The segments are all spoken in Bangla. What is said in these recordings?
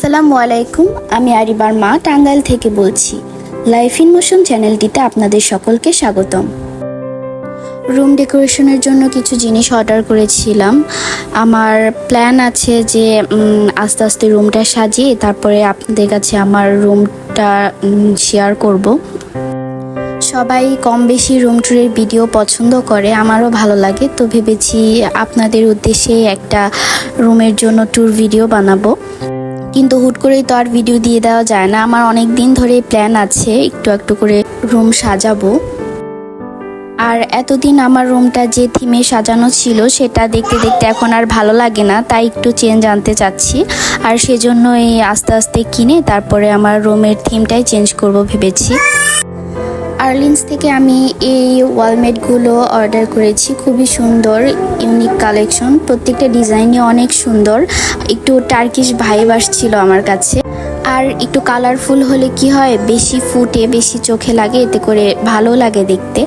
আসসালামু আলাইকুম, আমি আরিবার মা টাঙ্গাইল থেকে বলছি। লাইফ ইন মোশন চ্যানেলটিতে আপনাদের সকলকে স্বাগতম। রুম ডেকোরেশনের জন্য কিছু জিনিস অর্ডার করেছিলাম। আমার প্ল্যান আছে যে আস্তে আস্তে রুমটা সাজিয়ে তারপরে আপনাদের কাছে আমার রুমটা শেয়ার করব। সবাই কম বেশি রুম ট্যুরের ভিডিও পছন্দ করে, আমারও ভালো লাগে। তো ভেবেছি আপনাদের উদ্দেশ্যে একটা রুমের জন্য ট্যুর ভিডিও বানাবো। কিন্তু হুট করেই তো আর ভিডিও দিয়ে দেওয়া যায় না। আমার অনেক দিন ধরে প্ল্যান আছে একটু একটু করে রুম সাজাবো। আর এতদিন আমার রুমটা যে থিমে সাজানো ছিল, সেটা দেখতে দেখতে এখন আর ভালো লাগে না, তাই একটু চেঞ্জ আনতে চাচ্ছি। আর সেজন্য এই আস্তে আস্তে কিনে তারপরে আমার রুমের থিমটাই চেঞ্জ করব ভেবেছি। আর্লিন্স থেকে আমি এই ওয়ালমেটগুলো অর্ডার করেছি। খুবই সুন্দর, ইউনিক কালেকশন। প্রত্যেকটা ডিজাইনই অনেক সুন্দর। একটু টার্কিশ ভাইব আসছিল আমার কাছে। আর একটু কালারফুল হলে কি হয়, বেশি ফুটে, বেশি চোখে লাগে, এতে করে ভালো লাগে দেখতে।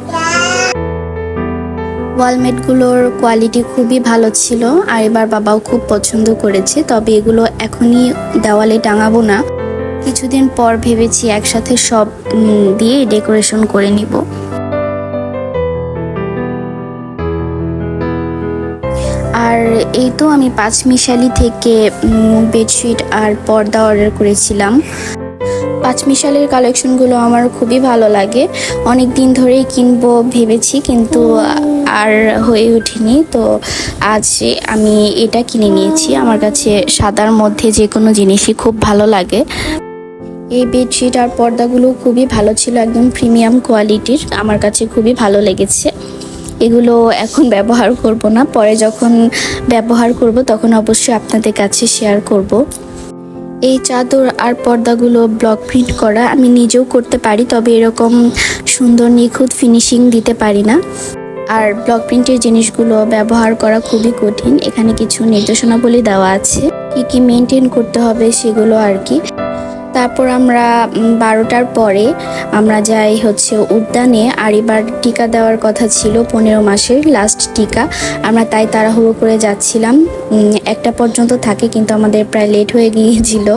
ওয়ালমেটগুলোর কোয়ালিটি খুবই ভালো ছিল, আর এবার বাবাও খুব পছন্দ করেছে, তবে এগুলো এখনই দেওয়ালে টাঙাবো না। কিছুদিন পর ভেবেছি একসাথে সব দিয়ে ডেকোরেশন করে নিব। আর এই তো আমি পাঁচমিশালি থেকে বেডশিট আর পর্দা অর্ডার করেছিলাম। পাঁচমিশালের কালেকশনগুলো আমার খুবই ভালো লাগে। অনেক দিন ধরেই কিনবো ভেবেছি, কিন্তু আর হয়ে ওঠেনি তো আজ আমি এটা কিনে নিয়েছি। আমার কাছে সাদার মধ্যে যে কোনো জিনিসই খুব ভালো লাগে। এই বেডশিট আর পর্দাগুলো খুবই ভালো ছিল, একদম প্রিমিয়াম কোয়ালিটির আমার কাছে খুবই ভালো লেগেছে। এগুলো এখন ব্যবহার করব না। পরে যখন ব্যবহার করব, তখন অবশ্যই আপনাদের কাছে শেয়ার করব। এই চাদর আর পর্দাগুলো ব্লক প্রিন্ট করা আমি নিজেও করতে পারি, তবে এরকম সুন্দর নিখুঁত ফিনিশিং দিতে পারি না। আর ব্লক প্রিন্টের জিনিসগুলো ব্যবহার করা খুবই কঠিন। এখানে কিছু নির্দেশনাবলী দেওয়া আছে। কি কি মেনটেন করতে হবে সেগুলো আর কি। তারপর আমরা বারোটার পরে আমরা যাই হচ্ছে উদ্যানে। আর এবার টিকা দেওয়ার কথা ছিল পনেরো মাসের লাস্ট টিকা। আমরা তাই তাড়াহুড়ো করে যাচ্ছিলাম। একটা পর্যন্ত থাকে কিন্তু আমাদের প্রায় লেট হয়ে গিয়েছিল।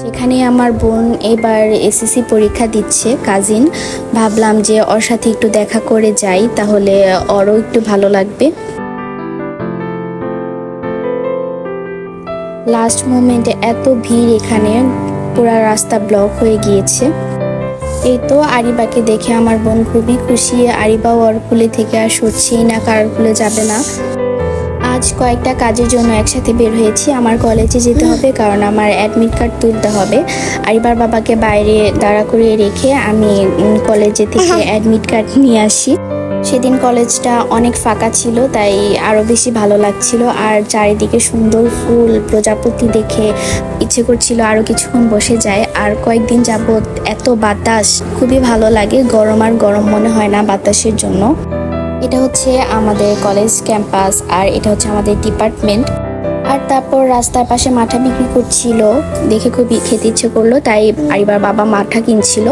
সেখানে আমার বোন এবার এসএসসি পরীক্ষা দিচ্ছে কাজিন ভাবলাম যে ওর সাথে একটু দেখা করে যাই, তাহলে ওরও একটু ভালো লাগবে। লাস্ট মোমেন্টে এত ভিড় এখানে পুরা রাস্তা ব্লক হয়ে গিয়েছে। এই তো আরিবাকে দেখে আমার বোন খুবই খুশি আরিবাও ওর কুলে থেকে আর সরছেই না কারোর কুলে যাবে না। আজ কয়েকটা কাজের জন্য একসাথে বের হয়েছি আমার কলেজে যেতে হবে কারণ আমার অ্যাডমিট কার্ড তুলতে হবে। আরিবার বাবাকে বাইরে দাঁড়া করিয়ে রেখে আমি কলেজে থেকে অ্যাডমিট কার্ড নিয়ে আসি। সেদিন কলেজটা অনেক ফাঁকা ছিল, তাই আরও বেশি ভালো লাগছিল। আর চারিদিকে সুন্দর ফুল, প্রজাপতি দেখে ইচ্ছে করছিল আরও কিছুক্ষণ বসে যায় আর কয়েকদিন যাবৎ এত বাতাস, খুবই ভালো লাগে, গরম আর গরম মনে হয় না বাতাসের জন্য। এটা হচ্ছে আমাদের কলেজ ক্যাম্পাস, আর এটা হচ্ছে আমাদের ডিপার্টমেন্ট। আর তারপর রাস্তার পাশে মাঠা বিক্রি করছিল। দেখে খুবই খেতে ইচ্ছে করল, তাই আরিবার বাবা মাঠা কিনছিল।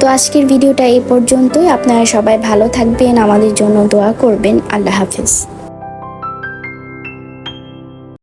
তো আজকের ভিডিওটা এই পর্যন্তই। আপনারা সবাই ভালো থাকবেন, আমাদের জন্য দোয়া করবেন। আল্লাহ হাফেজ।